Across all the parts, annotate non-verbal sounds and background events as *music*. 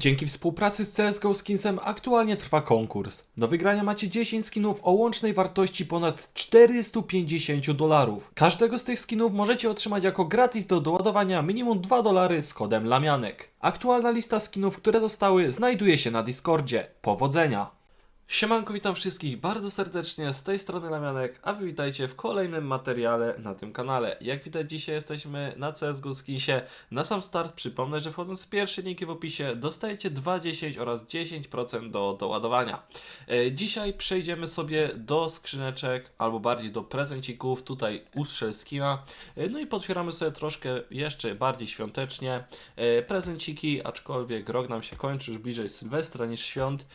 Dzięki współpracy z CSGO Skinsem aktualnie trwa konkurs. Do wygrania macie 10 skinów o łącznej wartości ponad 450 dolarów. Każdego z tych skinów możecie otrzymać jako gratis do doładowania minimum 2 dolary z kodem Lamianek. Aktualna lista skinów, które zostały, znajduje się na Discordzie. Powodzenia! Siemanko, witam wszystkich bardzo serdecznie, z tej strony Lamianek, a wy witajcie w kolejnym materiale na tym kanale. Jak widać dzisiaj jesteśmy na CSGO Skinsie. Na sam start przypomnę, że wchodząc z pierwszej linki w opisie dostajecie 2,10 oraz 10% do doładowania. E, dzisiaj przejdziemy sobie do skrzyneczek, albo bardziej do prezencików, tutaj ustrzel skina. E, no i potwieramy sobie troszkę jeszcze bardziej świątecznie e, prezenciki, aczkolwiek rok nam się kończy, już bliżej Sylwestra niż świąt.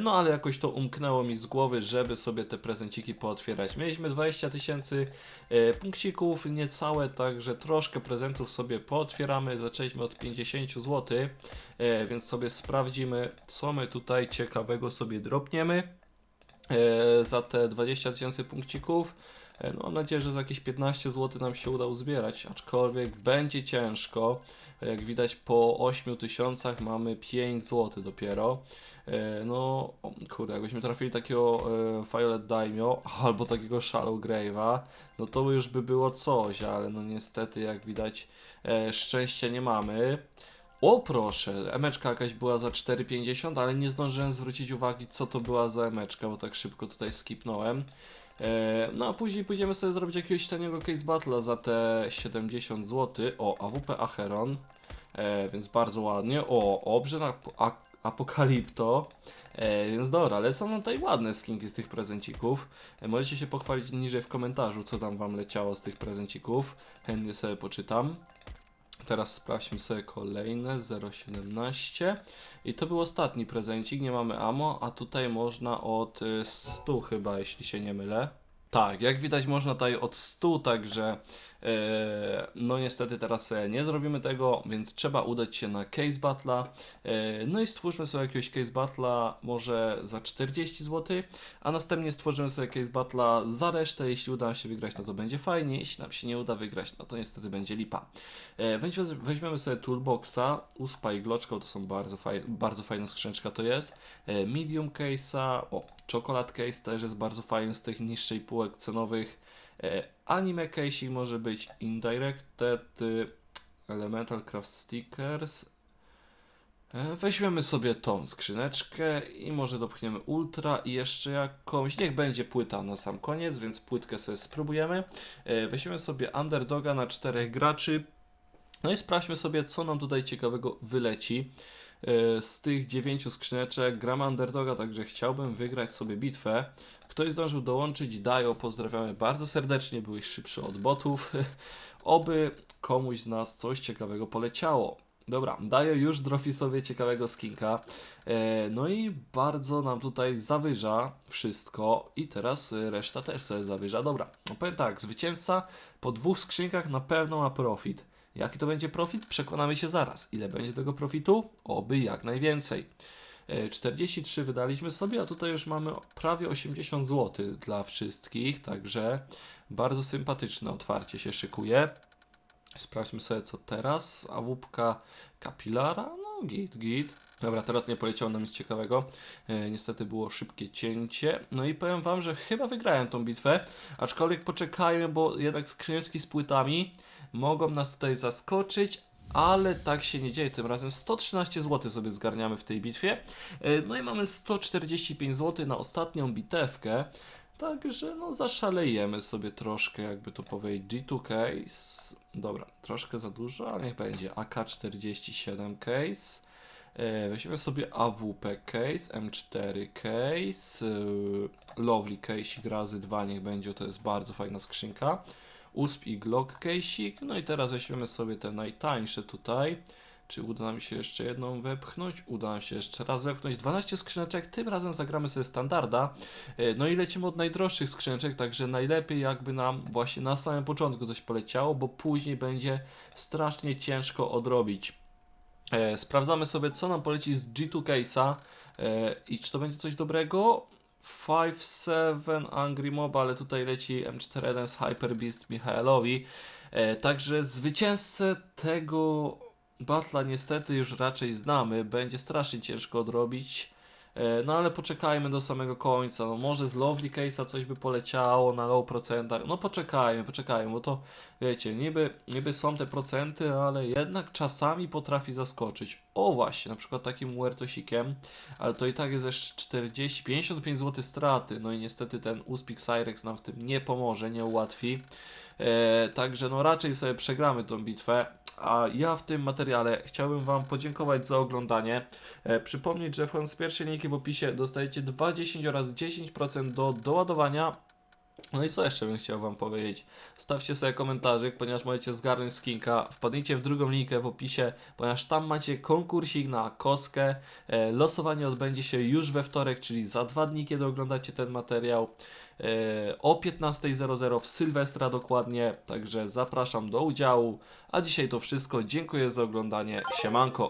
No ale jakoś to umknęło mi z głowy, żeby sobie te prezenciki pootwierać. Mieliśmy 20 tysięcy e, punkcików, niecałe, także troszkę prezentów sobie pootwieramy. Zaczęliśmy od 50 zł, e, więc sobie sprawdzimy, co my tutaj ciekawego sobie dropniemy e, za te 20 tysięcy punkcików. E, No, mam nadzieję, że za jakieś 15 zł nam się uda uzbierać, aczkolwiek będzie ciężko. Jak widać po 8 tysiącach mamy 5 zł dopiero. E, No, kurde, jakbyśmy trafili takiego e, Violet Daimyo albo takiego Shallow Grave'a, no to już by było coś, ale no niestety jak widać e, szczęścia nie mamy. O proszę, emeczka jakaś była za 4,50, ale nie zdążyłem zwrócić uwagi co to była za emeczka, bo tak szybko tutaj skipnąłem. E, no a później pójdziemy sobie zrobić jakiegoś taniego case battle'a za te 70 zł. O, AWP Acheron, e, więc bardzo ładnie. O, Obrzyn Apokalipto. E, więc dobra, ale są tutaj ładne skinki z tych prezencików. E, możecie się pochwalić niżej w komentarzu, co tam wam leciało z tych prezencików. Chętnie sobie poczytam. Teraz sprawdźmy sobie kolejne 0,17 i to był ostatni prezencik, nie mamy ammo, a tutaj można od y, 100 chyba, jeśli się nie mylę. Tak, jak widać można tutaj od 100, także no niestety teraz e, nie zrobimy tego, więc trzeba udać się na case battle'a. E, no i stwórzmy sobie jakiegoś case battle'a może za 40 zł, a następnie stworzymy sobie case battle'a za resztę. Jeśli uda nam się wygrać, no to będzie fajnie, jeśli nam się nie uda wygrać, no to niestety będzie lipa. E, weź- weźmiemy sobie toolboxa, uspa i gloczką, to są bardzo, faj, bardzo fajna skrzyneczka to jest. E, medium case'a, o, chocolate case też jest bardzo fajny z tych niższej półek cenowych. E, anime case może być indirected, y, elemental craft stickers. E, Weźmiemy sobie tą skrzyneczkę i może dopchniemy ultra i jeszcze jakąś, niech będzie płyta na sam koniec, więc płytkę sobie spróbujemy. E, Weźmiemy sobie underdoga na czterech graczy. No i sprawdźmy sobie, co nam tutaj ciekawego wyleci. E, Z tych dziewięciu skrzyneczek gram underdoga, także chciałbym wygrać sobie bitwę. Ktoś zdążył dołączyć, Dajo, pozdrawiamy bardzo serdecznie, byłeś szybszy od botów. *laughs* Oby komuś z nas coś ciekawego poleciało. Dobra, Dajo już dropi sobie ciekawego skinka. E, no i bardzo nam tutaj zawyża wszystko i teraz reszta też sobie zawyża. Dobra, no powiem tak, zwycięzca po dwóch skrzynkach na pewno ma profit. Jaki to będzie profit? Przekonamy się zaraz. Ile będzie tego profitu? Oby jak najwięcej. E, 43 wydaliśmy sobie, a tutaj już mamy prawie 80 zł dla wszystkich, także bardzo sympatyczne otwarcie się szykuje. Sprawdźmy sobie co teraz. Awupka kapilara, no git, git. Dobra, teraz nie poleciało nam nic ciekawego. E, niestety było szybkie cięcie. No i powiem wam, że chyba wygrałem tą bitwę. Aczkolwiek poczekajmy, bo jednak skrzyneczki z płytami mogą nas tutaj zaskoczyć. Ale tak się nie dzieje tym razem. 113 zł sobie zgarniamy w tej bitwie. E, No i mamy 145 zł na ostatnią bitewkę. Także no zaszalejemy sobie troszkę, jakby to powiedzieć. G2 case. Dobra, troszkę za dużo, ale niech będzie. AK47 case. E, Weźmiemy sobie AWP case, M4 case, yy, Lovely case, razy 2 niech będzie, to jest bardzo fajna skrzynka. USP i Glock case'ik, no i teraz weźmiemy sobie te najtańsze tutaj. Czy uda nam się jeszcze jedną wepchnąć? Uda nam się jeszcze raz wepchnąć. 12 skrzyneczek, tym razem zagramy sobie standarda. E, No i lecimy od najdroższych skrzyneczek, także najlepiej jakby nam właśnie na samym początku coś poleciało, bo później będzie strasznie ciężko odrobić. E, sprawdzamy sobie, co nam poleci z G2 Case'a e, i czy to będzie coś dobrego. 5-7 Angry Mob, ale tutaj leci M41 z Hyper Beast Michaelowi. E, także zwycięzcę tego Batla niestety już raczej znamy, będzie strasznie ciężko odrobić. E, No ale poczekajmy do samego końca. No może z Lovely Case'a coś by poleciało na low procentach. No poczekajmy, poczekajmy, bo to wiecie, niby, niby są te procenty, ale jednak czasami potrafi zaskoczyć. O właśnie, na przykład takim Muertosikiem, ale to i tak jest też 40, 55 zł straty. No i niestety ten Uspik Cyrex nam w tym nie pomoże, nie ułatwi. E, także no raczej sobie przegramy tą bitwę. A ja w tym materiale chciałbym Wam podziękować za oglądanie. E, przypomnieć, że wchodząc w pierwsze linki w opisie dostajecie 20 oraz 10% do doładowania. No i co jeszcze bym chciał Wam powiedzieć? Stawcie sobie komentarzyk, ponieważ możecie zgarnąć skinka. Wpadnijcie w drugą linkę w opisie, ponieważ tam macie konkursik na koskę. E, losowanie odbędzie się już we wtorek, czyli za dwa dni, kiedy oglądacie ten materiał. E, o 15.00 w Sylwestra dokładnie, także zapraszam do udziału. A dzisiaj to wszystko. Dziękuję za oglądanie. Siemanko.